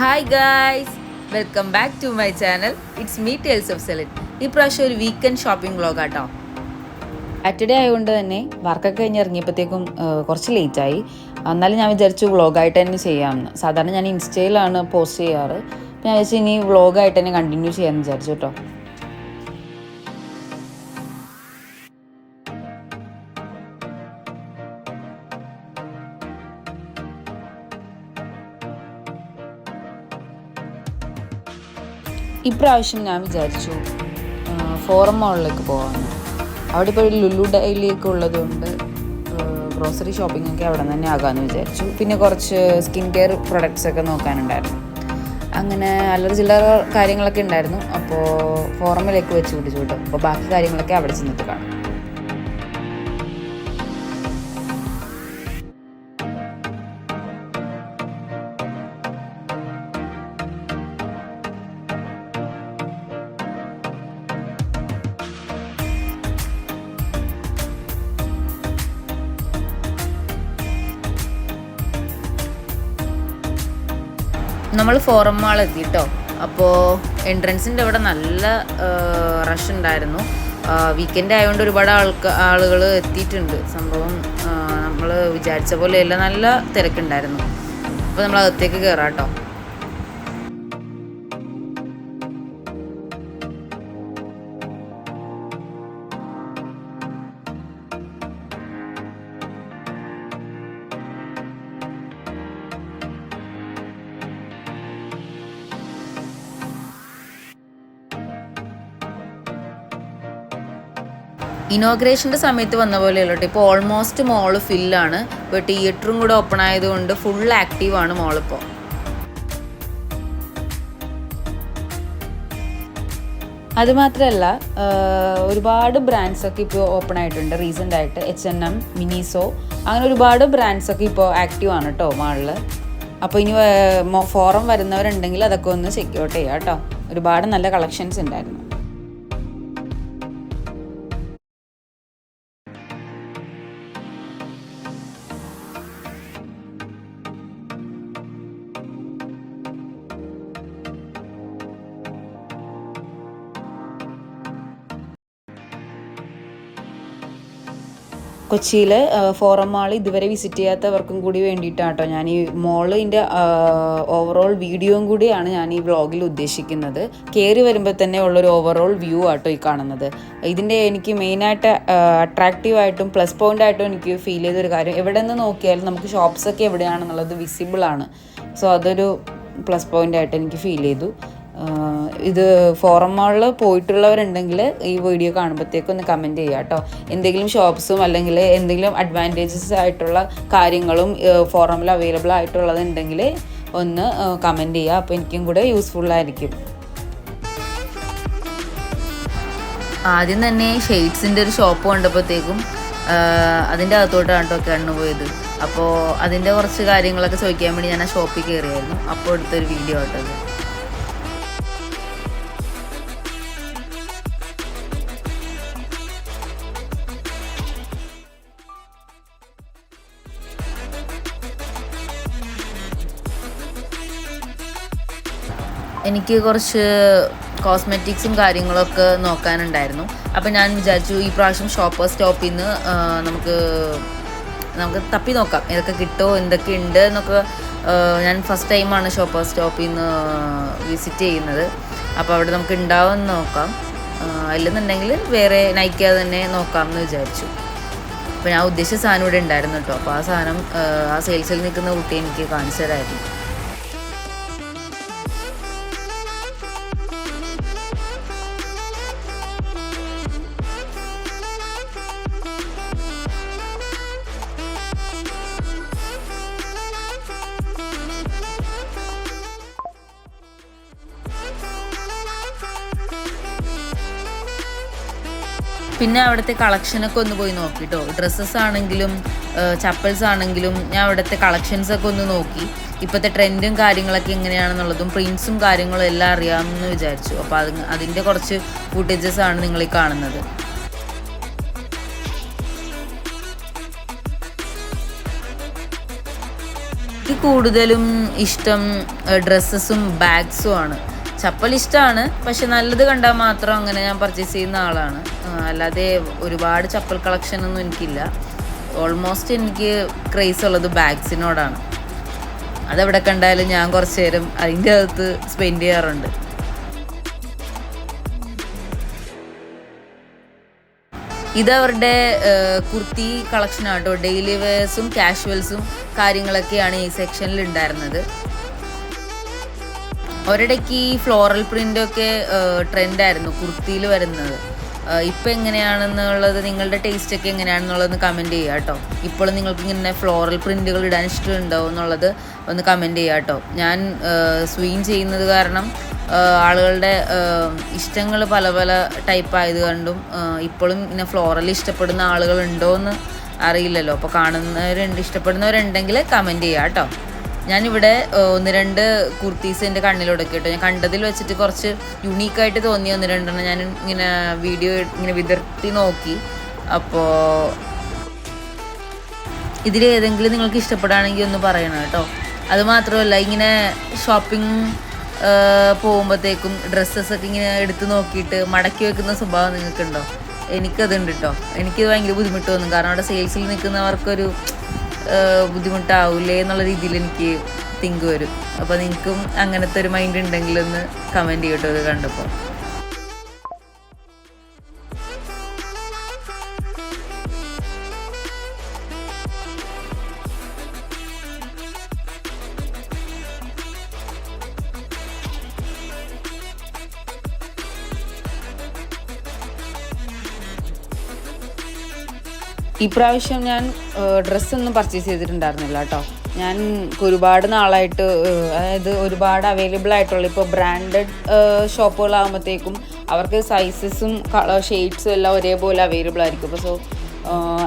Hi guys welcome back to my channel it's me tales of saline ഈ പ്രാവശ്യം ഒരു weekend shopping vlog ആട്ടോ. Saturday ആയതുകൊണ്ട് തന്നെ വർക്കൊക്കെ കഴിഞ്ഞ് ഇറങ്ങിയപ്പോഴത്തേക്കും കുറച്ച് ലേറ്റായി എന്നാലും ഞാൻ വിചാരിച്ചു വ്ളോഗായിട്ട് തന്നെ ചെയ്യാമെന്ന്. സാധാരണ ഞാൻ ഇൻസ്റ്റയിലാണ് പോസ്റ്റ് ചെയ്യാറ്. ഞാൻ വിചാരിച്ചു ഇനി വ്ളോഗായിട്ട് തന്നെ കണ്ടിന്യൂ ചെയ്യാമെന്ന് വിചാരിച്ചു കേട്ടോ. ഇപ്രാവശ്യം ഞാൻ വിചാരിച്ചു ആ, ഫോറം മോളിലേക്ക് പോകാമെന്ന് അവിടെ ഇപ്പോൾ ലുലു ഡൈലിയൊക്കെ ഉള്ളതുകൊണ്ട് ഗ്രോസറി ഷോപ്പിംഗ് ഒക്കെ അവിടെ തന്നെ ആകാമെന്ന് വിചാരിച്ചു. പിന്നെ കുറച്ച് സ്കിൻ കെയർ പ്രൊഡക്ട്സ് ഒക്കെ നോക്കാനുണ്ടായിരുന്നു. അങ്ങനെ അല്ലറ ചില്ലറ കാര്യങ്ങളൊക്കെ ഉണ്ടായിരുന്നു. അപ്പോൾ ഫോറമിലേക്ക് വെച്ച് പിടിച്ചു കിട്ടും അപ്പോൾ ബാക്കി കാര്യങ്ങളൊക്കെ അവിടെ ചെന്നിട്ട് കാണാം. നമ്മൾ ഫോറം മാൾ എത്തി കേട്ടോ അപ്പോൾ എൻട്രൻസിന്റെ അവിടെ നല്ല റഷ് ഉണ്ടായിരുന്നു. വീക്കെൻഡ് ആയതുകൊണ്ട് ഒരുപാട് ആൾക്ക് ആളുകൾ എത്തിയിട്ടുണ്ട്. സംഭവം നമ്മൾ വിചാരിച്ച പോലെയല്ല നല്ല തിരക്കുണ്ടായിരുന്നു. അപ്പോൾ നമ്മൾ അകത്തേക്ക് കയറാം കേട്ടോ ഇനോഗ്രേഷന്റെ സമയത്ത് വന്ന പോലെയല്ല ഇപ്പോൾ ഓൾമോസ്റ്റ് മോൾ ഫില്ലാണ് ഇപ്പോൾ തിയേറ്ററും കൂടെ ഓപ്പൺ ആയതുകൊണ്ട് ഫുൾ ആക്റ്റീവാണ് മോളിപ്പോൾ അതുമാത്രമല്ല ഒരുപാട് ബ്രാൻഡ്സൊക്കെ ഇപ്പോൾ ഓപ്പൺ ആയിട്ടുണ്ട് റീസെന്റ് ആയിട്ട്. എച്ച് എൻ എം മിനിസോ അങ്ങനെ ഒരുപാട് ബ്രാൻഡ്സൊക്കെ ഇപ്പോൾ ആക്റ്റീവ് ആണ് കേട്ടോ മാളിൽ അപ്പോൾ ഇനി ഫോറം വരുന്നവരുണ്ടെങ്കിൽ അതൊക്കെ ഒന്ന് ചെക്ക് ഔട്ട് ചെയ്യാം കേട്ടോ ഒരുപാട് നല്ല കളക്ഷൻസ് ഉണ്ടായിരുന്നു. കൊച്ചിയിൽ ഫോറം മാൾ ഇതുവരെ വിസിറ്റ് ചെയ്യാത്തവർക്കും കൂടി വേണ്ടിയിട്ടാണ് ഞാൻ ഈ മോളിന്റെ ഓവറോൾ വീഡിയോയും കൂടിയാണ് ഞാൻ ഈ വ്ളോഗിൽ ഉദ്ദേശിക്കുന്നത്. കയറി വരുമ്പോൾ തന്നെ ഉള്ളൊരു ഓവറോൾ വ്യൂ ആട്ടോ ഈ കാണുന്നത്. ഇതിന്റെ എനിക്ക് മെയിനായിട്ട് അട്രാക്റ്റീവ് ആയിട്ടും പ്ലസ് പോയിന്റ് ആയിട്ടും എനിക്ക് ഫീൽ ചെയ്തൊരു കാര്യം എവിടെ നിന്ന് നോക്കിയാലും നമുക്ക് ഷോപ്സ് ഒക്കെ എവിടെയാണെന്നുള്ളത് വിസിബിളാണ് സോ അതൊരു പ്ലസ് പോയിന്റ് ആയിട്ട് എനിക്ക് ഫീൽ ചെയ്തു. ഇത് ഫോറം പോയിട്ടുള്ളവരുണ്ടെങ്കിൽ ഈ വീഡിയോ കാണുമ്പോഴത്തേക്കും ഒന്ന് കമന്റ് ചെയ്യുക കേട്ടോ. എന്തെങ്കിലും ഷോപ്സും അല്ലെങ്കിൽ എന്തെങ്കിലും അഡ്വാന്റേജസ് ആയിട്ടുള്ള കാര്യങ്ങളും ഫോറമിൽ അവൈലബിൾ ആയിട്ടുള്ളതുണ്ടെങ്കിൽ ഒന്ന് കമന്റ് ചെയ്യുക. അപ്പോൾ എനിക്കും കൂടെ യൂസ്ഫുള്ളായിരിക്കും ആദ്യം തന്നെ ഷെയ്ഡ്സിന്റെ ഒരു ഷോപ്പ് കണ്ടപ്പോഴത്തേക്കും അതിന്റെ അകത്തോട്ടാണ് കേട്ടോ കണ്ണു പോയത്. അപ്പോൾ അതിന്റെ കുറച്ച് കാര്യങ്ങളൊക്കെ ചോദിക്കാൻ വേണ്ടി ഞാൻ ആ ഷോപ്പിൽ കയറിയായിരുന്നു. അപ്പോൾ എടുത്തൊരു വീഡിയോ ആട്ടോ എനിക്ക് കുറച്ച് കോസ്മെറ്റിക്സും കാര്യങ്ങളൊക്കെ നോക്കാനുണ്ടായിരുന്നു. അപ്പോൾ ഞാൻ വിചാരിച്ചു ഈ പ്രാവശ്യം ഷോപ്പർ സ്റ്റോപ്പിൽ നിന്ന് നമുക്ക് നമുക്ക് തപ്പി നോക്കാം. ഏതൊക്കെ കിട്ടുമോ എന്തൊക്കെ ഉണ്ട് എന്നൊക്കെ ഞാൻ ഫസ്റ്റ് ടൈമാണ് ഷോപ്പർ സ്റ്റോപ്പിൽ നിന്ന് വിസിറ്റ് ചെയ്യുന്നത്. അപ്പോൾ അവിടെ നമുക്ക് ഉണ്ടാവുമെന്ന് നോക്കാം. അല്ലെന്നുണ്ടെങ്കിൽ വേറെ നയിക്കാതെ തന്നെ നോക്കാം എന്ന് വിചാരിച്ചു. അപ്പോൾ ഞാൻ ഉദ്ദേശിച്ച സാധനം ഇവിടെ ഉണ്ടായിരുന്നു കേട്ടോ. അപ്പോൾ ആ സാധനം ആ സെയിൽസിൽ നിൽക്കുന്ന കുട്ടി എനിക്ക് കാണിച്ചു തരായിരുന്നു. പിന്നെ അവിടുത്തെ കളക്ഷനൊക്കെ ഒന്ന് പോയി നോക്കി കേട്ടോ ഡ്രസ്സസ് ആണെങ്കിലും ചപ്പൽസ് ആണെങ്കിലും ഞാൻ അവിടുത്തെ കളക്ഷൻസ് ഒക്കെ ഒന്ന് നോക്കി. ഇപ്പോഴത്തെ ട്രെൻഡും കാര്യങ്ങളൊക്കെ എങ്ങനെയാണെന്നുള്ളതും പ്രിൻസും കാര്യങ്ങളും എല്ലാം അറിയാമെന്ന് വിചാരിച്ചു. അപ്പോൾ അത് അതിന്റെ കുറച്ച് ഫുട്ടേജസ് ആണ് നിങ്ങൾ ഈ കാണുന്നത്. എനിക്ക് കൂടുതലും ഇഷ്ടം ഡ്രസ്സസും ബാഗ്സും ആണ്. ചപ്പൽ ഇഷ്ടമാണ് പക്ഷെ നല്ലത് കണ്ടാൽ മാത്രം അങ്ങനെ ഞാൻ പർച്ചേസ് ചെയ്യുന്ന ആളാണ്. അല്ലാതെ ഒരുപാട് ചപ്പൽ കളക്ഷൻ ഒന്നും എനിക്കില്ല. ഓൾമോസ്റ്റ് എനിക്ക് ക്രേസ് ഉള്ളത് ബാഗ്സിനോടാണ് അതെവിടെ കണ്ടാലും ഞാൻ കുറച്ച് നേരം അതിന്റെ അകത്ത് സ്പെൻഡ് ചെയ്യാറുണ്ട്. ഇതവരുടെ കുർത്തി കളക്ഷനാട്ടോ ഡെയിലി വെയർസും കാഷ്വൽസും കാര്യങ്ങളൊക്കെയാണ് ഈ സെക്ഷനിൽ ഉണ്ടായിരുന്നത്. ഒരിടയ്ക്ക് ഈ ഫ്ലോറൽ പ്രിന്റ് ഒക്കെ ട്രെൻഡായിരുന്നു കുർത്തിയിൽ വരുന്നത്. ഇപ്പം എങ്ങനെയാണെന്നുള്ളത് നിങ്ങളുടെ ടേസ്റ്റ് ഒക്കെ എങ്ങനെയാണെന്നുള്ളത് കമന്റ് ചെയ്യുക കേട്ടോ. ഇപ്പോൾ നിങ്ങൾക്ക് ഇങ്ങനെ ഫ്ലോറൽ പ്രിന്റുകൾ ഇടാൻ ഇഷ്ടമുണ്ടോ എന്നുള്ളത് ഒന്ന് കമന്റ് ചെയ്യുക കേട്ടോ. ഞാൻ സ്വീൻ ചെയ്യുന്നത് കാരണം ആളുകളുടെ ഇഷ്ടങ്ങൾ പല പല ടൈപ്പ് ആയത് കണ്ടും ഇപ്പോഴും ഇങ്ങനെ ഫ്ലോറൽ ഇഷ്ടപ്പെടുന്ന ആളുകൾ ഉണ്ടോ എന്ന് അറിയില്ലല്ലോ. അപ്പോൾ കാണുന്നവരുണ്ട് ഇഷ്ടപ്പെടുന്നവരുണ്ടെങ്കിൽ കമന്റ് ചെയ്യുക കേട്ടോ. ഞാനിവിടെ ഒന്ന് രണ്ട് കുർത്തീസ് എന്റെ കണ്ണിലൊടുക്കി കേട്ടോ ഞാൻ കണ്ടതിൽ വെച്ചിട്ട് കുറച്ച് യുണീക്കായിട്ട് തോന്നിയ ഒന്ന് രണ്ടെണ്ണം ഞാൻ ഇങ്ങനെ വീഡിയോ ഇങ്ങനെ വിതർത്തി നോക്കി. അപ്പോൾ ഇതിൽ ഏതെങ്കിലും നിങ്ങൾക്ക് ഇഷ്ടപ്പെടുകയാണെങ്കിൽ ഒന്ന് പറയണം കേട്ടോ. അത് മാത്രമല്ല ഇങ്ങനെ ഷോപ്പിംഗ് പോകുമ്പോഴത്തേക്കും ഡ്രസ്സസൊക്കെ ഇങ്ങനെ എടുത്ത് നോക്കിയിട്ട് മടക്കി വെക്കുന്ന സ്വഭാവം നിങ്ങൾക്കുണ്ടോ? എനിക്കതുണ്ട് കേട്ടോ. എനിക്കിത് ഭയങ്കര ബുദ്ധിമുട്ട് തോന്നും. കാരണം അവിടെ സെയിൽസിൽ നിൽക്കുന്നവർക്കൊരു ഏഹ്, ബുദ്ധിമുട്ടാവൂലേ എന്നുള്ള രീതിയിൽ എനിക്ക് തിങ്ക് വരും. അപ്പോൾ നിങ്ങൾക്കും അങ്ങനത്തെ ഒരു മൈൻഡ് ഉണ്ടെങ്കിൽ ഒന്ന് കമന്റ് ചെയ്യട്ടോ ഇത് കണ്ടപ്പോൾ. ഇപ്രാവശ്യം ഞാൻ ഡ്രസ്സൊന്നും പർച്ചേസ് ചെയ്തിട്ടുണ്ടായിരുന്നില്ല കേട്ടോ ഞാൻ ഒരുപാട് നാളായിട്ട് അതായത് ഒരുപാട് അവൈലബിൾ ആയിട്ടുള്ള ഇപ്പോൾ ബ്രാൻഡഡ് ഷോപ്പുകളാകുമ്പോഴത്തേക്കും അവർക്ക് സൈസസും കളർ ഷെയ്ഡ്സും എല്ലാം ഒരേപോലെ അവൈലബിൾ ആയിരിക്കും. അപ്പോൾ സോ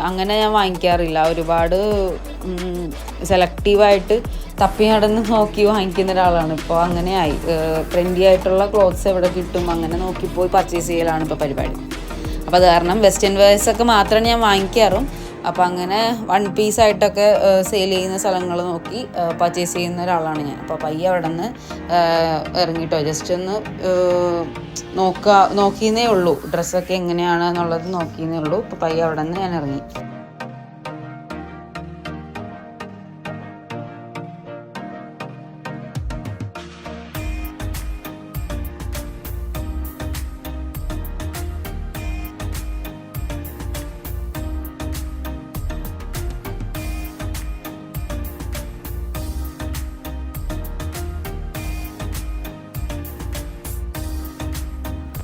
അങ്ങനെ ഞാൻ വാങ്ങിക്കാറില്ല. ഒരുപാട് സെലക്റ്റീവായിട്ട് തപ്പി നടന്ന് നോക്കി വാങ്ങിക്കുന്ന ഒരാളാണ്. ഇപ്പോൾ അങ്ങനെയായി ട്രെൻഡി ആയിട്ടുള്ള ക്ലോത്ത്സ് എവിടെ കിട്ടും? അങ്ങനെ നോക്കി പോയി പർച്ചേസ് ചെയ്യലാണ് ഇപ്പോൾ പരിപാടി. അപ്പോൾ അത് കാരണം വെസ്റ്റേൺ വെയർസ് ഒക്കെ മാത്രമേ ഞാൻ വാങ്ങിക്കാറും. അപ്പോൾ അങ്ങനെ വൺ പീസ് ആയിട്ടൊക്കെ സെയിൽ ചെയ്യുന്ന സ്ഥലങ്ങൾ നോക്കി പർച്ചേസ് ചെയ്യുന്ന ഒരാളാണ് ഞാൻ. അപ്പോൾ പയ്യെ അവിടെ നിന്ന് ഇറങ്ങിയിട്ടോ ജസ്റ്റ് ഒന്ന് നോക്കുക നോക്കിയെന്നേ ഉള്ളൂ. ഡ്രസ്സൊക്കെ എങ്ങനെയാണ് എന്നുള്ളത് നോക്കിയെന്നേ ഉള്ളൂ. അപ്പോൾ പയ്യെ അവിടെ നിന്ന് ഞാൻ ഇറങ്ങി.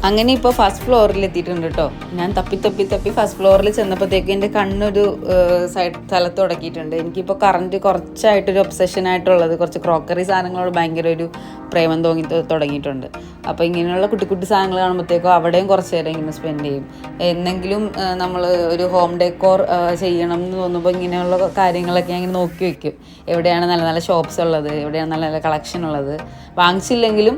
അങ്ങനെ ഇപ്പോൾ ഫസ്റ്റ് ഫ്ലോറിൽ എത്തിയിട്ടുണ്ട് കേട്ടോ ഞാൻ തപ്പി തപ്പി തപ്പി ഫസ്റ്റ് ഫ്ലോറിൽ ചെന്നപ്പോഴത്തേക്ക് എന്റെ കണ്ണൊരു സൈഡ് സ്ഥലത്ത് തുടക്കിയിട്ടുണ്ട്. എനിക്കിപ്പോൾ കറണ്ട് കുറച്ചായിട്ടൊരു ഒബ്സഷൻ ആയിട്ടുള്ളത് കുറച്ച് ക്രോക്കറി സാധനങ്ങളോട് ഭയങ്കര ഒരു പ്രേമം തോന്നി തുടങ്ങിയിട്ടുണ്ട്. അപ്പോൾ ഇങ്ങനെയുള്ള കുട്ടി കുട്ടി സാധനങ്ങൾ കാണുമ്പോഴത്തേക്കും അവിടെയും കുറച്ച് നേരം ഇങ്ങനെ സ്പെൻഡ് ചെയ്യും. എന്തെങ്കിലും നമ്മൾ ഒരു ഹോം ഡെക്കോർ ചെയ്യണം എന്ന് തോന്നുമ്പോൾ ഇങ്ങനെയുള്ള കാര്യങ്ങളൊക്കെ ഇങ്ങനെ നോക്കി വയ്ക്കും എവിടെയാണ് നല്ല നല്ല ഷോപ്സ് ഉള്ളത് എവിടെയാണ് നല്ല നല്ല കളക്ഷൻ ഉള്ളത്. വാങ്ങിച്ചില്ലെങ്കിലും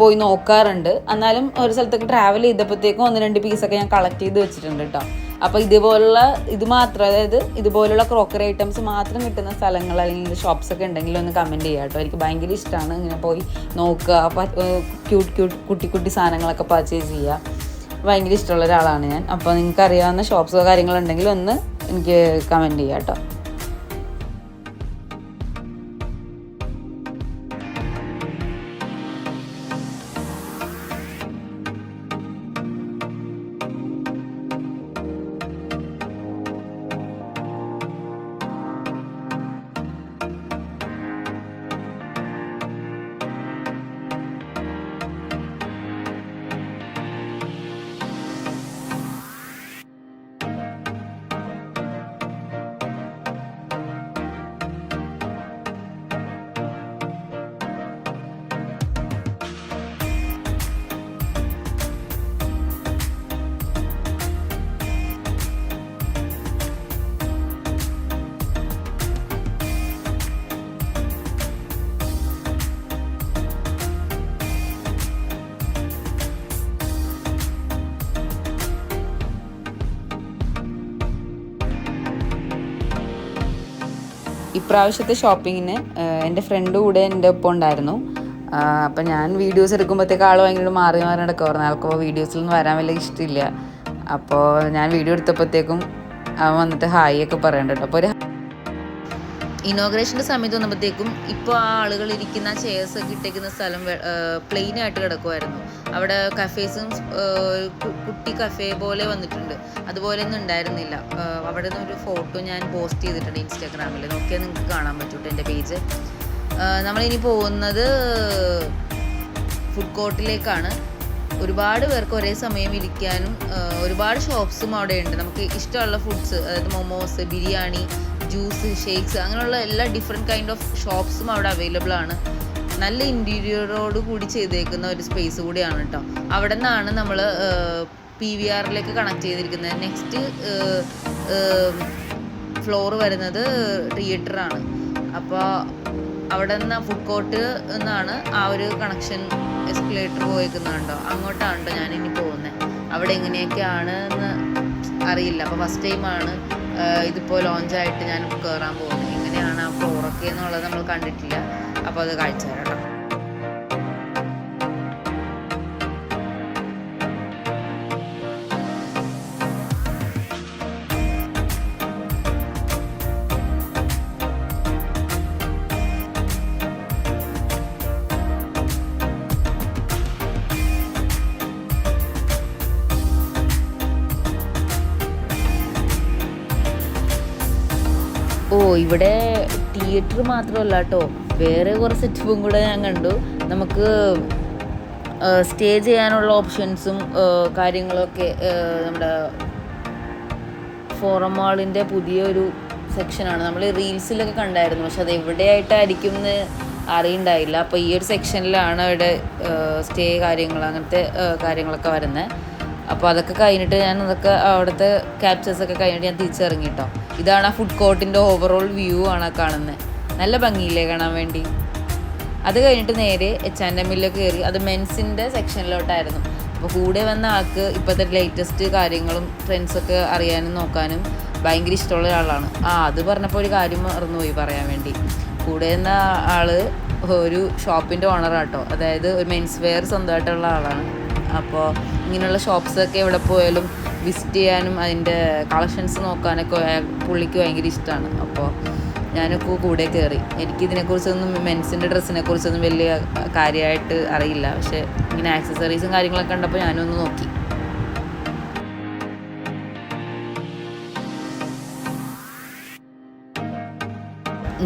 പോയി നോക്കാറുണ്ട്. എന്നാലും ഒരു സ്ഥലത്തേക്ക് ട്രാവൽ ചെയ്തപ്പോഴത്തേക്കും ഒന്ന് രണ്ട് പീസൊക്കെ ഞാൻ കളക്ട് ചെയ്ത് വെച്ചിട്ടുണ്ട് കേട്ടോ അപ്പോൾ ഇതുപോലുള്ള ഇത് മാത്രം അതായത് ഇതുപോലുള്ള ക്രോക്കറി ഐറ്റംസ് മാത്രം കിട്ടുന്ന സ്ഥലങ്ങൾ അല്ലെങ്കിൽ ഷോപ്സ് ഒക്കെ ഉണ്ടെങ്കിൽ ഒന്ന് കമന്റ് ചെയ്യുക കേട്ടോ. എനിക്ക് ഭയങ്കര ഇഷ്ടമാണ് ഇങ്ങനെ പോയി നോക്കുക. ക്യൂട്ട് ക്യൂട്ട് കുട്ടി കുട്ടി സാധനങ്ങളൊക്കെ പർച്ചേസ് ചെയ്യുക ഭയങ്കര ഇഷ്ടമുള്ള ഒരാളാണ് ഞാൻ. അപ്പോൾ നിങ്ങൾക്ക് അറിയാവുന്ന ഷോപ്സോ കാര്യങ്ങളുണ്ടെങ്കിൽ ഒന്ന് എനിക്ക് കമന്റ് ചെയ്യാം കേട്ടോ. ഇപ്രാവശ്യത്തെ ഷോപ്പിങ്ങിന് എന്റെ ഫ്രണ്ട് കൂടെ എന്റെ ഒപ്പം ഉണ്ടായിരുന്നു. അപ്പം ഞാൻ വീഡിയോസ് എടുക്കുമ്പോഴത്തേക്ക് ആൾ ഭയങ്കര മാറി മാറി നടക്കുമായിരുന്നു ആൾക്കപ്പോൾ വീഡിയോസിലൊന്നും വരാൻ വലിയ ഇഷ്ടമില്ല അപ്പോൾ ഞാൻ വീഡിയോ എടുത്തപ്പോഴത്തേക്കും അവൻ വന്നിട്ട് ഹായ് ഒക്കെ പറയണ്ട അപ്പോൾ ഒരു ഇനോഗ്രേഷന്റെ സമയത്ത് വന്നപ്പോഴത്തേക്കും ഇപ്പോൾ ആ ആളുകൾ ഇരിക്കുന്ന ചെയർസ് ഒക്കെ ഇട്ടേക്കുന്ന സ്ഥലം പ്ലെയിൻ ആയിട്ട് കിടക്കുമായിരുന്നു അവിടെ കഫേസും കുട്ടി കഫേ പോലെ വന്നിട്ടുണ്ട്. അതുപോലെ ഒന്നും ഉണ്ടായിരുന്നില്ല. അവിടെ നിന്ന് ഒരു ഫോട്ടോ ഞാൻ പോസ്റ്റ് ചെയ്തിട്ടുണ്ട് ഇൻസ്റ്റാഗ്രാമിൽ നോക്കിയാൽ നിങ്ങൾക്ക് കാണാൻ പറ്റൂട്ടോ എന്റെ പേജ് നമ്മളിനി പോകുന്നത് ഫുഡ് കോർട്ടിലേക്കാണ് ഒരുപാട് പേർക്ക് ഒരേ സമയം ഇരിക്കാനും ഒരുപാട് ഷോപ്സും അവിടെ ഉണ്ട് നമുക്ക് ഇഷ്ടമുള്ള ഫുഡ്സ് അതായത് മൊമോസ് ബിരിയാണി ജ്യൂസ് ഷേക്സ് അങ്ങനെയുള്ള എല്ലാ ഡിഫറെന്റ് കൈൻഡ് ഓഫ് ഷോപ്സും അവിടെ അവൈലബിൾ ആണ്. നല്ല ഇന്റീരിയറോട് കൂടി ചെയ്തേക്കുന്ന ഒരു സ്പേസ് കൂടിയാണ് കേട്ടോ അവിടെ നിന്നാണ് നമ്മൾ പി വി ആറിലേക്ക് കണക്ട് ചെയ്തിരിക്കുന്നത്. നെക്സ്റ്റ് ഫ്ലോർ വരുന്നത് തിയേറ്ററാണ് അപ്പോൾ അവിടെ നിന്ന് ഫുഡ് കോർട്ട് നിന്നാണ് ആ ഒരു കണക്ഷൻ എസ്കലേറ്റർ പോയേക്കുന്നുണ്ടോ അങ്ങോട്ടാണ് കേട്ടോ ഞാനിനി പോകുന്നത് അവിടെ എങ്ങനെയൊക്കെയാണ് എന്ന് അറിയില്ല അപ്പോൾ ഫസ്റ്റ് ടൈമാണ് ഇതിപ്പോൾ ലോഞ്ചായിട്ട് ഞാൻ കയറാൻ പോകുന്നത് എങ്ങനെയാണ് ആ ഫ്ലോറൊക്കെ എന്നുള്ളത് നമ്മൾ കണ്ടിട്ടില്ല. അപ്പോൾ അത് കാഴ്ച തരാം ഇവിടെ തിയേറ്റർ മാത്രമല്ല കേട്ടോ വേറെ കുറേ സെറ്റപ്പും കൂടെ ഞാൻ കണ്ടു. നമുക്ക് സ്റ്റേ ചെയ്യാനുള്ള ഓപ്ഷൻസും കാര്യങ്ങളൊക്കെ നമ്മുടെ ഫോറം മാളിന്റെ പുതിയൊരു സെക്ഷനാണ് നമ്മൾ റീൽസിലൊക്കെ കണ്ടായിരുന്നു പക്ഷെ അത് എവിടെയായിട്ടായിരിക്കും എന്ന് അറിയണ്ടായില്ല. അപ്പോൾ ഈ ഒരു സെക്ഷനിലാണ് അവിടെ സ്റ്റേ കാര്യങ്ങൾ അങ്ങനത്തെ കാര്യങ്ങളൊക്കെ വരുന്നത്. അപ്പോൾ അതൊക്കെ കഴിഞ്ഞിട്ട് ഞാൻ അതൊക്കെ അവിടുത്തെ ക്യാപ്ചേഴ്സൊക്കെ കഴിഞ്ഞിട്ട് ഞാൻ തിരിച്ചിറങ്ങി ഇതാണ് ആ ഫുഡ് കോർട്ടിന്റെ ഓവറോൾ വ്യൂ ആണ് കാണുന്നത് നല്ല ഭംഗിയില്ലേ കാണാൻ വേണ്ടി. അത് കഴിഞ്ഞിട്ട് നേരെ എച്ച് ആൻഡ് എമ്മിലേക്ക് കയറി അത് മെൻസിന്റെ സെക്ഷനിലോട്ടായിരുന്നു അപ്പോൾ കൂടെ വന്ന ആൾക്ക് ഇപ്പോഴത്തെ ലേറ്റസ്റ്റ് കാര്യങ്ങളും ട്രെൻഡ്സൊക്കെ അറിയാനും നോക്കാനും ഭയങ്കര ഇഷ്ടമുള്ള ഒരാളാണ്. ആ അത് പറഞ്ഞപ്പോൾ ഒരു കാര്യം മറന്നുപോയി പറയാൻ വേണ്ടി. കൂടെ വന്ന ആൾ ഒരു ഷോപ്പിന്റെ ഓണറാട്ടോ അതായത് ഒരു മെൻസ് വെയർ സ്വന്തമായിട്ടുള്ള ആളാണ്. അപ്പോൾ ഇങ്ങനെയുള്ള ഷോപ്സൊക്കെ എവിടെ പോയാലും വിസിറ്റ് ചെയ്യാനും അതിന്റെ കളക്ഷൻസ് നോക്കാനൊക്കെ പുള്ളിക്ക് ഭയങ്കര ഇഷ്ടമാണ് അപ്പോൾ ഞാനൊക്കെ കൂടെ കയറി. എനിക്കിതിനെക്കുറിച്ചൊന്നും മെൻസിന്റെ ഡ്രസ്സിനെ കുറിച്ചൊന്നും വലിയ കാര്യമായിട്ട് അറിയില്ല. പക്ഷെ ഇങ്ങനെ ആക്സസറീസും കാര്യങ്ങളൊക്കെ കണ്ടപ്പോൾ ഞാനൊന്ന് നോക്കി.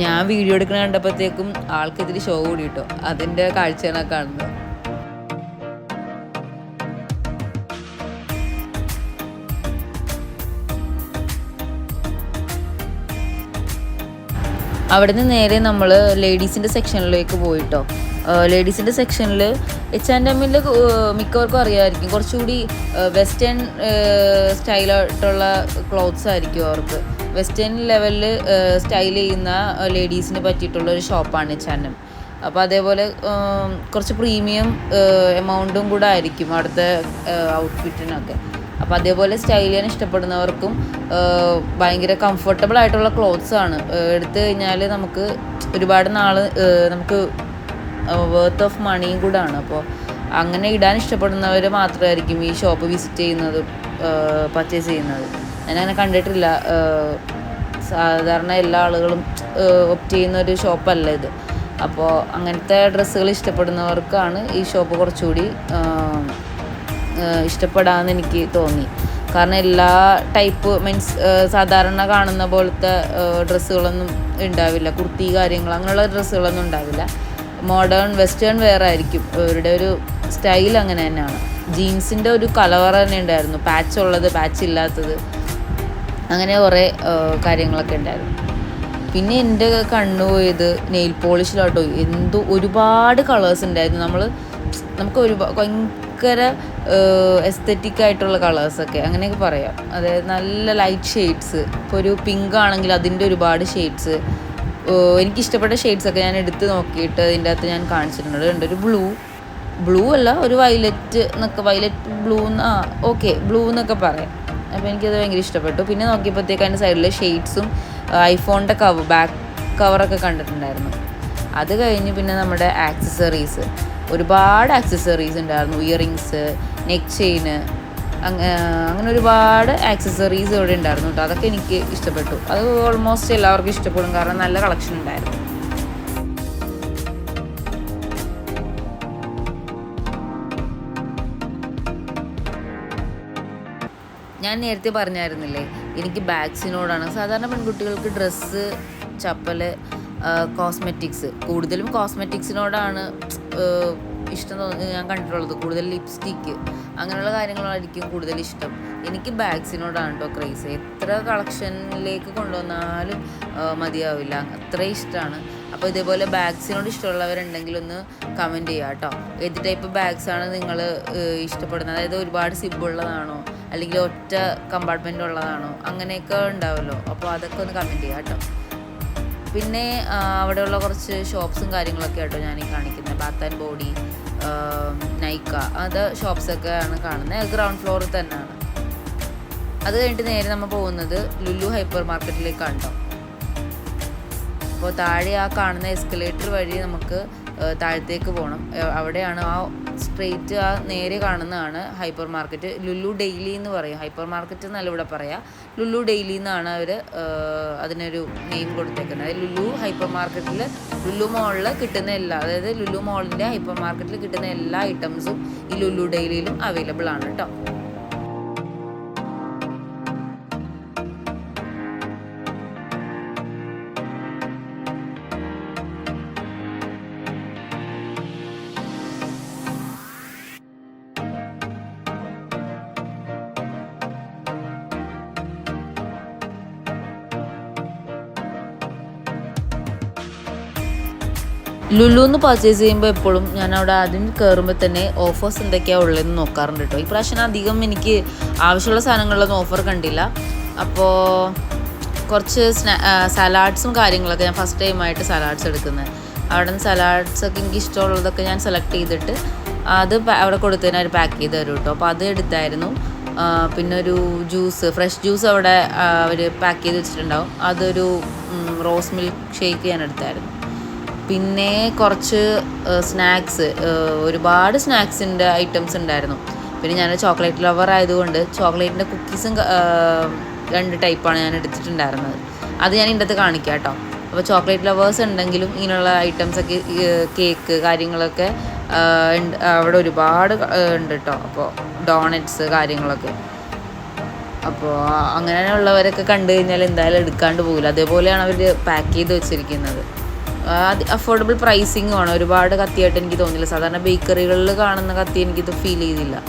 ഞാൻ വീഡിയോ എടുക്കണ കണ്ടപ്പോഴത്തേക്കും ആൾക്കെതിരെ ഷോ കൂടി കിട്ടും അതിന്റെ കാഴ്ചകളൊക്കെ കാണുന്നത് അവിടെ നിന്ന് നേരെ നമ്മൾ ലേഡീസിന്റെ സെക്ഷനിലേക്ക് പോയിട്ടോ. ലേഡീസിന്റെ സെക്ഷനിൽ എച്ച് ആൻഡ് എമ്മിൽ മിക്കവർക്കും അറിയാമായിരിക്കും. കുറച്ചുകൂടി വെസ്റ്റേൺ സ്റ്റൈലായിട്ടുള്ള ക്ലോത്ത്സ് ആയിരിക്കും അവർക്ക്. വെസ്റ്റേൺ ലെവലിൽ സ്റ്റൈൽ ചെയ്യുന്ന ലേഡീസിന് പറ്റിയിട്ടുള്ള ഒരു ഷോപ്പാണ് എച്ച് ആൻഡ് എം അപ്പോൾ അതേപോലെ കുറച്ച് പ്രീമിയം എമൗണ്ടും കൂടെ ആയിരിക്കും അവിടുത്തെ ഔട്ട്ഫിറ്റിനൊക്കെ അപ്പോൾ അതേപോലെ സ്റ്റൈൽ ചെയ്യാൻ ഇഷ്ടപ്പെടുന്നവർക്കും ഭയങ്കര കംഫർട്ടബിൾ ആയിട്ടുള്ള ക്ലോത്ത്സ് ആണ്. എടുത്തു കഴിഞ്ഞാൽ നമുക്ക് ഒരുപാട് നാൾ നമുക്ക് വേർത്ത് ഓഫ് മണിയും കൂടെ ആണ്. അപ്പോൾ അങ്ങനെ ഇടാൻ ഇഷ്ടപ്പെടുന്നവർ മാത്രമായിരിക്കും ഈ ഷോപ്പ് വിസിറ്റ് ചെയ്യുന്നതും പർച്ചേസ് ചെയ്യുന്നത്. ഞാനങ്ങനെ കണ്ടിട്ടില്ല. സാധാരണ എല്ലാ ആളുകളും ഒപ്റ്റ് ചെയ്യുന്ന ഒരു ഷോപ്പല്ല ഇത്. അപ്പോൾ അങ്ങനത്തെ ഡ്രസ്സുകൾ ഇഷ്ടപ്പെടുന്നവർക്കാണ് ഈ ഷോപ്പ് കുറച്ചുകൂടി ഇഷ്ടപ്പെടാമെന്ന് എനിക്ക് തോന്നി. കാരണം എല്ലാ ടൈപ്പ് മീൻസ് സാധാരണ കാണുന്ന പോലത്തെ ഡ്രസ്സുകളൊന്നും ഉണ്ടാവില്ല. കുർത്തി കാര്യങ്ങൾ അങ്ങനെയുള്ള ഡ്രസ്സുകളൊന്നും ഉണ്ടാവില്ല. മോഡേൺ വെസ്റ്റേൺ വെയർ ആയിരിക്കും. ഇവരുടെ ഒരു സ്റ്റൈൽ അങ്ങനെ തന്നെയാണ്. ജീൻസിന്റെ ഒരു കലവറ തന്നെ ഉണ്ടായിരുന്നു. പാച്ച് ഉള്ളത് പാച്ച് ഇല്ലാത്തത്. അങ്ങനെ കുറേ കാര്യങ്ങളൊക്കെ ഉണ്ടായിരുന്നു. പിന്നെ എന്റെ കണ്ണു പോയത് നെയിൽ പോളിഷിലോട്ടോ. എന്തോ ഒരുപാട് കളേഴ്സ് ഉണ്ടായിരുന്നു. നമ്മൾ നമുക്ക് ഒരു ഭയങ്കര എസ്തറ്റിക് ആയിട്ടുള്ള കളേഴ്സൊക്കെ അങ്ങനെയൊക്കെ പറയാം. അതായത് നല്ല ലൈറ്റ് ഷെയ്ഡ്സ് ഇപ്പോൾ ഒരു പിങ്ക് ആണെങ്കിൽ അതിന്റെ ഒരുപാട് ഷെയ്ഡ്സ് എനിക്കിഷ്ടപ്പെട്ട ഷെയ്ഡ്സൊക്കെ ഞാൻ എടുത്ത് നോക്കിയിട്ട് അതിന്റെ അകത്ത് ഞാൻ കാണിച്ചിട്ടുണ്ട്. ഉണ്ട് ഒരു ബ്ലൂ ബ്ലൂ അല്ല ഒരു വയലറ്റ് എന്നൊക്കെ. വയലറ്റ് ബ്ലൂ ആ ഓക്കെ ബ്ലൂ എന്നൊക്കെ പറയാം. അപ്പോൾ എനിക്കത് ഭയങ്കര ഇഷ്ടപ്പെട്ടു. പിന്നെ നോക്കിയപ്പോഴത്തേക്ക് അതിന്റെ സൈഡിലെ ഷെയ്ഡ്സും ഐഫോണിന്റെ കവർ ബാക്ക് കവറൊക്കെ കണ്ടിട്ടുണ്ടായിരുന്നു. അത് കഴിഞ്ഞ് പിന്നെ നമ്മുടെ ആക്സസറീസ് ഒരുപാട് ആക്സസറീസ് ഉണ്ടായിരുന്നു. ഇയറിങ്സ് നെക്ക് ചെയിന് അങ്ങനെ ഒരുപാട് ആക്സസറീസ് ഇവിടെ ഉണ്ടായിരുന്നു കേട്ടോ. അതൊക്കെ എനിക്ക് ഇഷ്ടപ്പെട്ടു. അത് ഓൾമോസ്റ്റ് എല്ലാവർക്കും ഇഷ്ടപ്പെടും. കാരണം നല്ല കളക്ഷൻ ഉണ്ടായിരുന്നു. ഞാൻ നേരത്തെ പറഞ്ഞായിരുന്നില്ലേ എനിക്ക് ബാഗ്സിനോടാണ് സാധാരണ പെൺകുട്ടികൾക്ക് ഡ്രസ്സ് ചപ്പൽ കോസ്മെറ്റിക്സ് കൂടുതലും കോസ്മെറ്റിക്സിനോടാണ് ഇഷ്ടം തോന്നി ഞാൻ കണ്ടിട്ടുള്ളത്. കൂടുതൽ ലിപ്സ്റ്റിക്ക് അങ്ങനെയുള്ള കാര്യങ്ങളായിരിക്കും കൂടുതൽ ഇഷ്ടം. എനിക്ക് ബാഗ്സിനോടാണ് കേട്ടോ ക്രേസ് എത്ര കളക്ഷനിലേക്ക് കൊണ്ടുവന്നാലും മതിയാവില്ല. അത്ര ഇഷ്ടമാണ് അപ്പോൾ ഇതേപോലെ ബാഗ്സിനോട് ഇഷ്ടമുള്ളവരുണ്ടെങ്കിൽ ഒന്ന് കമന്റ് ചെയ്യുക കേട്ടോ ഏത് ടൈപ്പ് ബാഗ്സാണ് നിങ്ങൾ ഇഷ്ടപ്പെടുന്നത്? അതായത് ഒരുപാട് സിബുള്ളതാണോ അല്ലെങ്കിൽ ഒറ്റ കമ്പാർട്ട്മെന്റ് ഉള്ളതാണോ? അങ്ങനെയൊക്കെ ഉണ്ടാവുമല്ലോ അപ്പോൾ അതൊക്കെ ഒന്ന് കമന്റ് ചെയ്യുക കേട്ടോ പിന്നെ അവിടെയുള്ള കുറച്ച് ഷോപ്സും കാര്യങ്ങളൊക്കെ ആട്ടോ ഞാൻ ഈ കാണിക്കുന്നത് ബാത്ത് ആൻഡ് ബോഡി നൈക്ക അത് ഷോപ്സൊക്കെ ആണ് കാണുന്നത് ഗ്രൗണ്ട് ഫ്ലോറിൽ തന്നെയാണ് അത് കഴിഞ്ഞിട്ട് നേരെ നമ്മൾ പോകുന്നത് ലുലു ഹൈപ്പർ മാർക്കറ്റിലേക്ക് കണ്ടോ അപ്പോൾ താഴെ ആ കാണുന്ന എസ്കലേറ്റർ വഴി നമുക്ക് താഴത്തേക്ക് പോകണം അവിടെയാണ് ആ സ്ട്രെയിറ്റ് ആ നേരെ കാണുന്നതാണ് ഹൈപ്പർ മാർക്കറ്റ് ലുലു ഡെയിലി എന്ന് പറയും. ഹൈപ്പർ മാർക്കറ്റ് എന്നല്ല ഇവിടെ പറയാം. ലുലു ഡെയിലി എന്നാണ് അവർ അതിനൊരു നെയിം കൊടുത്തേക്കുന്നത്. ലുലു ഹൈപ്പർ മാർക്കറ്റിൽ ലുലു മോളിൽ കിട്ടുന്ന എല്ലാ അതായത് ലുലു മോളിന്റെ ഹൈപ്പർ മാർക്കറ്റിൽ കിട്ടുന്ന എല്ലാ ഐറ്റംസും ഈ ലുലു ഡെയിലിയിലും അവൈലബിൾ ആണ് കേട്ടോ ലുലുന്ന് പർച്ചേസ് ചെയ്യുമ്പോൾ എപ്പോഴും ഞാൻ അവിടെ ആദ്യം കയറുമ്പോൾ തന്നെ ഓഫേഴ്സ് എന്തൊക്കെയാണ് ഉള്ളതെന്ന് നോക്കാറുണ്ട് കേട്ടോ ഇപ്രാവശ്യം അധികം എനിക്ക് ആവശ്യമുള്ള സാധനങ്ങളിലൊന്നും ഓഫർ കണ്ടില്ല. അപ്പോൾ കുറച്ച് സ്നാ സലാഡ്സും കാര്യങ്ങളൊക്കെ ഞാൻ ഫസ്റ്റ് ടൈമായിട്ട് സലാഡ്സ് എടുക്കുന്നത് അവിടെ നിന്ന് സലാഡ്സൊക്കെ എനിക്ക് ഇഷ്ടമുള്ളതൊക്കെ ഞാൻ സെലക്ട് ചെയ്തിട്ട് അത് അവിടെ കൊടുത്തതിന് അവർ പാക്ക് ചെയ്ത് തരും കേട്ടോ അപ്പോൾ അത് എടുത്തായിരുന്നു. പിന്നെ ഒരു ജ്യൂസ് ഫ്രഷ് ജ്യൂസ് അവിടെ അവർ പാക്ക് ചെയ്ത് വെച്ചിട്ടുണ്ടാവും. അതൊരു റോസ് മിൽക്ക് ഷേക്ക് ഞാൻ എടുത്തായിരുന്നു. പിന്നെ കുറച്ച് സ്നാക്സ് ഒരുപാട് സ്നാക്സിന്റെ ഐറ്റംസ് ഉണ്ടായിരുന്നു. പിന്നെ ഞാൻ ചോക്ലേറ്റ് ലവർ ആയതുകൊണ്ട് ചോക്ലേറ്റിന്റെ കുക്കീസും രണ്ട് ടൈപ്പാണ് ഞാൻ എടുത്തിട്ടുണ്ടായിരുന്നത്. അത് ഞാൻ ഇന്നത്തെ കാണിക്കാം കേട്ടോ. അപ്പോൾ ചോക്ലേറ്റ് ലവേഴ്സ് ഉണ്ടെങ്കിലും ഇങ്ങനെയുള്ള ഐറ്റംസൊക്കെ കേക്ക് കാര്യങ്ങളൊക്കെ അവിടെ ഒരുപാട് ഉണ്ട് കേട്ടോ. അപ്പോൾ ഡോണറ്റ്സ് കാര്യങ്ങളൊക്കെ. അപ്പോൾ അങ്ങനെയുള്ളവരൊക്കെ കണ്ടു കഴിഞ്ഞാൽ എന്തായാലും എടുക്കാണ്ട് പോകില്ല. അതേപോലെയാണ് അവർ പാക്ക് ചെയ്ത് വെച്ചിരിക്കുന്നത്. അത് അഫോർഡബിൾ പ്രൈസിങ്ങും ആണ്. ഒരുപാട് കത്തിയായിട്ട് എനിക്ക് തോന്നിയില്ല. സാധാരണ ബേക്കറികളിൽ കാണുന്ന കത്തി എനിക്കിത് ഫീൽ ചെയ്തില്ല.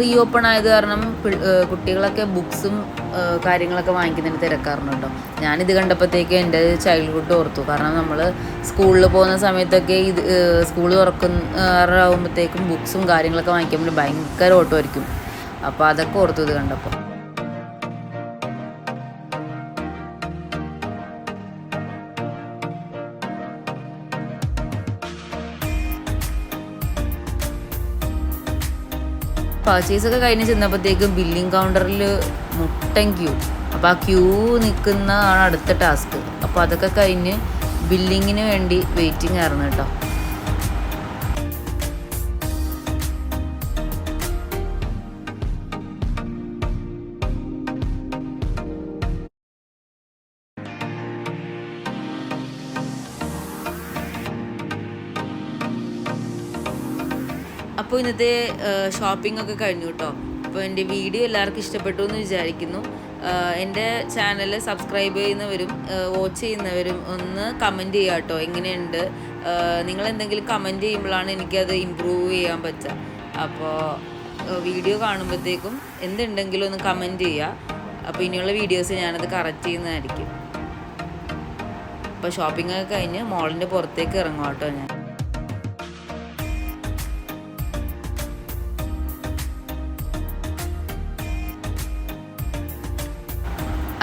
റീ ഓപ്പൺ ആയത് കാരണം കുട്ടികളൊക്കെ ബുക്സും കാര്യങ്ങളൊക്കെ വാങ്ങിക്കുന്നതിന് തിരക്കാറുണ്ട് ഞാനിത് കണ്ടപ്പോഴത്തേക്ക് എന്റെ ചൈൽഡ്ഹുഡ് ഓർത്തു. കാരണം നമ്മൾ സ്കൂളിൽ പോകുന്ന സമയത്തൊക്കെ ഇത് സ്കൂൾ തുറക്കുന്നവരാകുമ്പോഴത്തേക്കും ബുക്സും കാര്യങ്ങളൊക്കെ വാങ്ങിക്കുമ്പോൾ ഭയങ്കര ഓട്ടമായിരിക്കും. അപ്പോൾ അതൊക്കെ ഓർത്തു ഇത് കണ്ടപ്പോൾ. പർച്ചേസൊക്കെ കഴിഞ്ഞ് ചെന്നപ്പോഴത്തേക്കും ബില്ലിംഗ് കൗണ്ടറിൽ മുട്ടൻ ക്യൂ അപ്പോൾ ആ ക്യൂ നിൽക്കുന്നതാണ് അടുത്ത ടാസ്ക് അപ്പോൾ അതൊക്കെ കഴിഞ്ഞ് ബില്ലിങ്ങിന് വേണ്ടി വെയിറ്റിംഗ് ആയിരുന്നു കേട്ടോ. അപ്പോൾ ഇന്നത്തെ ഷോപ്പിംഗ് ഒക്കെ കഴിഞ്ഞു കേട്ടോ അപ്പോൾ എന്റെ വീഡിയോ എല്ലാവർക്കും ഇഷ്ടപ്പെട്ടു എന്ന് വിചാരിക്കുന്നു. എന്റെ ചാനൽ സബ്സ്ക്രൈബ് ചെയ്യുന്നവരും വാച്ച് ചെയ്യുന്നവരും ഒന്ന് കമന്റ് ചെയ്യുക കേട്ടോ എങ്ങനെയുണ്ട്? നിങ്ങൾ എന്തെങ്കിലും കമന്റ് ചെയ്യുമ്പോഴാണ് എനിക്കത് ഇമ്പ്രൂവ് ചെയ്യാൻ പറ്റുക. അപ്പോൾ വീഡിയോ കാണുമ്പോഴത്തേക്കും എന്തുണ്ടെങ്കിലും ഒന്ന് കമന്റ് ചെയ്യുക അപ്പോൾ ഇനിയുള്ള വീഡിയോസ് ഞാനത് കറക്റ്റ് ചെയ്യുന്നതായിരിക്കും. അപ്പോൾ ഷോപ്പിംഗ് ഒക്കെ കഴിഞ്ഞ് മോളിന്റെ പുറത്തേക്ക് ഇറങ്ങും കേട്ടോ ഞാൻ.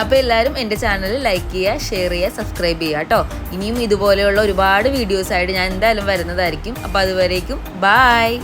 അപ്പോൾ എല്ലാവരും എന്റെ ചാനൽ ലൈക്ക് ചെയ്യുക ഷെയർ ചെയ്യുക സബ്സ്ക്രൈബ് ചെയ്യുക കേട്ടോ. ഇനിയും ഇതുപോലെയുള്ള ഒരുപാട് വീഡിയോസ് ആയിട്ട് ഞാൻ എന്തായാലും വരുന്നതായിരിക്കും. അപ്പോൾ അതുവരേക്കും ബായ്